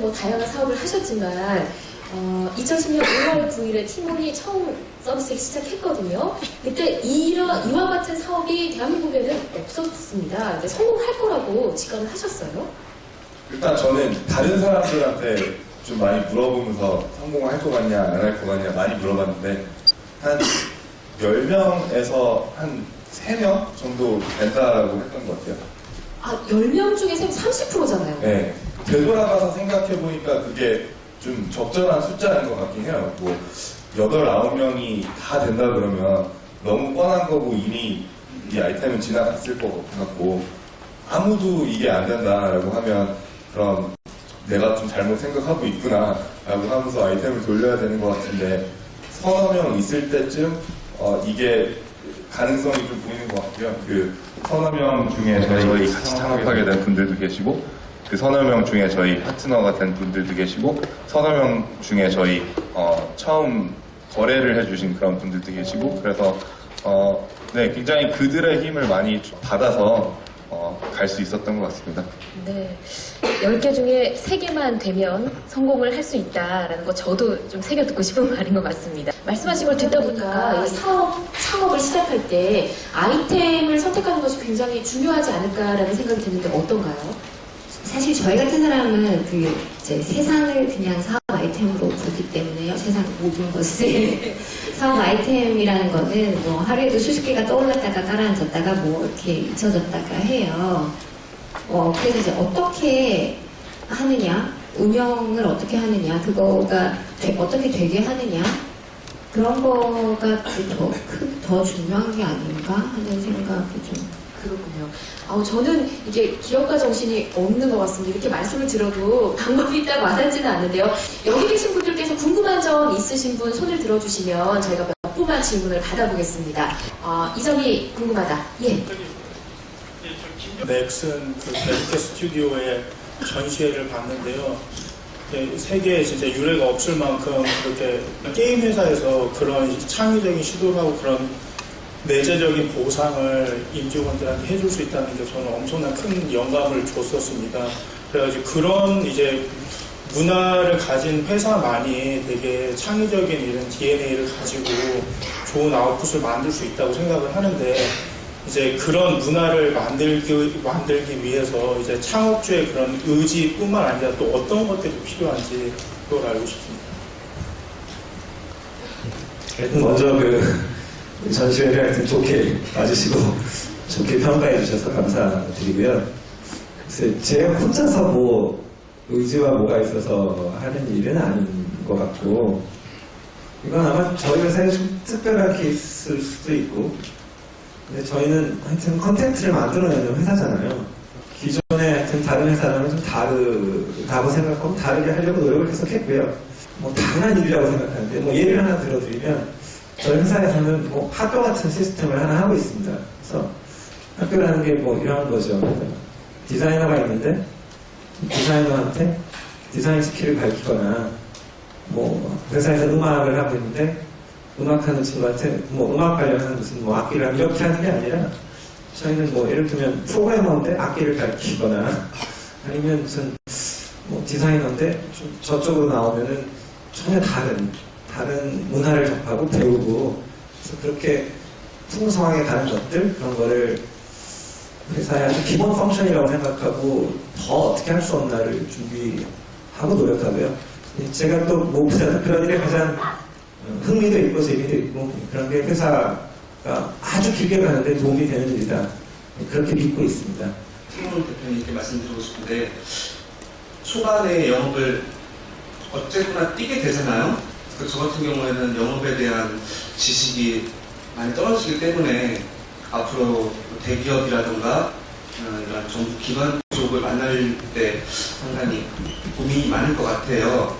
뭐 다양한 사업을 하셨지만 어, 2010년 5월 9일에 티몬이 처음 서비스를 시작했거든요. 그때 이런 이와 같은 사업이 대한민국에는 없었습니다. 근데 성공할 거라고 직감을 하셨어요? 일단 저는 다른 사람들한테 좀 많이 물어보면서 성공할 것 같냐, 안 할 것 같냐 많이 물어봤는데 한 10명에서 한 3명 정도 된다라고 했던 것 같아요. 아, 10명 중에서 30%잖아요. 네. 되돌아가서 생각해보니까 그게 좀 적절한 숫자인 것 같긴 해요. 뭐, 8, 9명이 다 된다 그러면 너무 뻔한 거고 이미 이 아이템은 지나갔을 것 같고 아무도 이게 안 된다라고 하면 그럼 내가 좀 잘못 생각하고 있구나 라고 하면서 아이템을 돌려야 되는 것 같은데 서너 명 있을 때쯤 어, 이게 가능성이 좀 보이는 것 같고요. 그 서너 명 중에 저희 같이 창업하게 된 분들도 계시고 그 서너 명 중에 저희 파트너가 된 분들도 계시고 서너 명 중에 저희 어, 처음 거래를 해주신 그런 분들도 계시고 그래서 어, 네 굉장히 그들의 힘을 많이 받아서 어, 갈 수 있었던 것 같습니다. 네. 10개 중에 3개만 되면 성공을 할 수 있다라는 거 저도 좀 새겨 듣고 싶은 말인 것 같습니다. 말씀하신 걸 듣다 보니까 이 사업, 창업을 시작할 때 아이템을 선택하는 것이 굉장히 중요하지 않을까라는 생각이 드는데 어떤가요? 사실 저희 같은 사람은 그 이제 세상을 그냥 사업 아이템으로 보기 때문에요. 세상 모든 것을 사업 아이템이라는 거는 뭐 하루에도 수십 개가 떠올랐다가 가라앉았다가 뭐 이렇게 잊혀졌다가 해요. 어 그래서 이제 어떻게 하느냐, 운영을 어떻게 하느냐, 그거가 되- 어떻게 되게 하느냐 그런 거가 더, 크- 더 중요한 게 아닌가 하는 생각이 좀 그렇군요. 아우, 저는 이게 기업가 정신이 없는 것 같습니다. 이렇게 말씀을 들어도 방법이 있다고 와닿지는 않는데요. 여기 계신 분들께서 궁금한 점 있으신 분 손을 들어주시면 저희가 몇 분만 질문을 받아보겠습니다. 아, 이 점이 궁금하다. 예. 넥슨 그 벨트 스튜디오의 전시회를 봤는데요. 네, 세계에 진짜 유례가 없을 만큼 그렇게 게임 회사에서 그런 창의적인 시도를 하고 그런 내재적인 보상을 임직원들한테 해줄 수 있다는 게 저는 엄청난 큰 영감을 줬었습니다. 그래가지고 그런 이제 문화를 가진 회사만이 되게 창의적인 이런 DNA를 가지고 좋은 아웃풋을 만들 수 있다고 생각을 하는데 이제 그런 문화를 만들기, 만들기 위해서 이제 창업주의 그런 의지뿐만 아니라 또 어떤 것들이 필요한지 그걸 알고 싶습니다. 먼저 그 전시회를 하여튼 좋게 봐주시고 좋게 평가해 주셔서 감사드리고요. 글쎄, 제가 혼자서 뭐 의지와 뭐가 있어서 하는 일은 아닌 것 같고 이건 아마 저희 회사에 좀 특별한 케이스일 수도 있고 근데 저희는 하여튼 컨텐츠를 만들어내는 회사잖아요. 기존에 하여튼 다른 회사랑은 좀 다르다고 생각하고 다르게 하려고 노력을 계속 했고요. 뭐 당연한 일이라고 생각하는데 뭐 예를 하나 들어드리면 저희 회사에서는 뭐 학교 같은 시스템을 하나 하고 있습니다. 그래서 학교라는 게 뭐 이런 거죠. 디자이너가 있는데 디자이너한테 디자인 스킬을 가르치거나 뭐 회사에서 음악을 하고 있는데 음악하는 친구한테 뭐 음악 관련한 무슨 뭐 악기를 하면 이렇게 하는 게 아니라 저희는 뭐 예를 들면 프로그래머인데 악기를 가르치거나 아니면 무슨 뭐 디자이너인데 좀 저쪽으로 나오면은 전혀 다른 다른 문화를 접하고 배우고 그렇게 풍성하게 가는 것들 그런 거를 회사의 아주 기본 펑션이라고 생각하고 더 어떻게 할 수 없나를 준비하고 노력하고요. 제가 또 무엇보다 그런 일에 가장 어, 흥미도 있고 재미도 있고 그런 게 회사가 아주 길게 가는데 도움이 되는 일이다. 그렇게 믿고 있습니다. 최영훈 대표님께 말씀드리고 싶은데 초반에 영업을 어쨌거나 뛰게 되잖아요. 그저 같은 경우에는 영업에 대한 지식이 많이 떨어지기 때문에 앞으로 대기업이라든가 어, 이런 정부 기관 쪽을 만날 때 상당히 고민이 많을 것 같아요.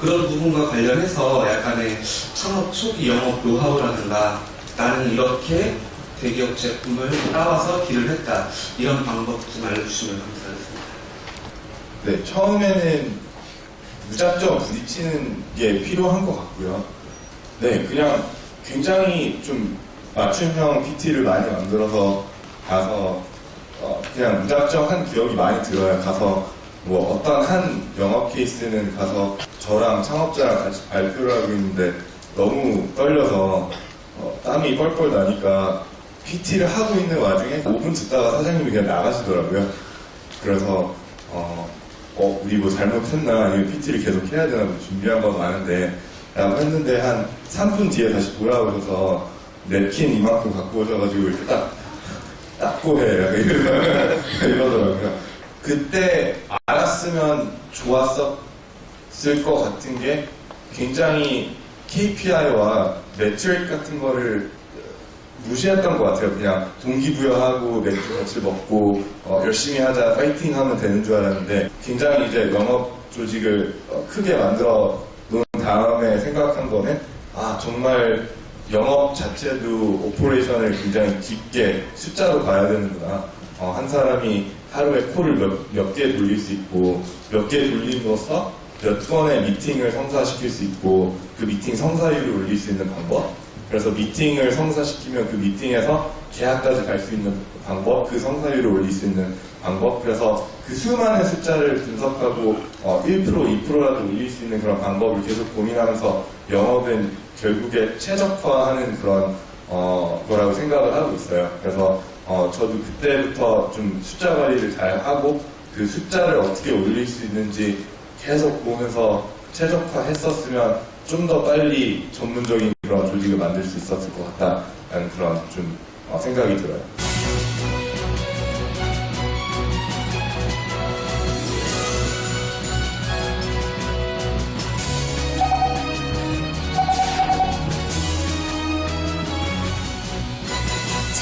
그런 부분과 관련해서 약간의 창업 초기 영업 노하우라든가 나는 이렇게 대기업 제품을 따와서 딜을 했다. 이런 방법 좀 알려주시면 감사하겠습니다. 네, 처음에는 무작정 부딪히는 게 필요한 것 같고요. 네, 그냥 굉장히 좀 맞춤형 PT를 많이 만들어서 가서 어, 그냥 무작정 한 기억이 많이 들어요. 가서 뭐 어떤 한 영업 케이스는 가서 저랑 창업자랑 같이 발표를 하고 있는데 너무 떨려서 어, 땀이 뻘뻘 나니까 PT를 하고 있는 와중에 5분 듣다가 사장님이 그냥 나가시더라고요. 그래서 어, 어, 우리 뭐 잘못했나? 아니면 PT를 계속 해야 되나? 뭐 준비한 거 많은데 라고 했는데 한 3분 뒤에 다시 돌아오셔서 냅킨 이만큼 갖고 오셔가지고 이렇게 딱 닦고 해. 이러더라고요. 그때 알았으면 좋았었을 것 같은 게 굉장히 KPI와 매트릭 같은 거를 무시했던 것 같아요. 그냥 동기부여하고 맥주 같이 먹고 어, 열심히 하자, 파이팅 하면 되는 줄 알았는데 굉장히 이제 영업 조직을 어, 크게 만들어 놓은 다음에 생각한 거는 아 정말 영업 자체도 오퍼레이션을 굉장히 깊게 숫자로 봐야 되는구나. 어, 한 사람이 하루에 콜을 몇 개 돌릴 수 있고 몇 개 돌림으로써 몇 번의 미팅을 성사시킬 수 있고 그 미팅 성사율을 올릴 수 있는 방법 그래서 미팅을 성사시키면 그 미팅에서 계약까지 갈 수 있는 방법, 그 성사율을 올릴 수 있는 방법, 그래서 그 수많은 숫자를 분석하고 어, 1% 2%라도 올릴 수 있는 그런 방법을 계속 고민하면서 영업은 결국에 최적화하는 그런 어, 거라고 생각을 하고 있어요. 그래서 어, 저도 그때부터 좀 숫자 관리를 잘 하고 그 숫자를 어떻게 올릴 수 있는지 계속 보면서 최적화했었으면 좀 더 빨리 전문적인 그런 조직을 만들 수 있었을 것 같다라는 그런 좀 어, 생각이 들어요.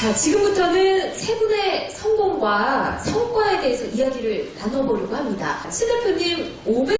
자, 지금부터는 세 분의 성공과 성과에 대해서 이야기를 나눠보려고 합니다. 신 대표님 500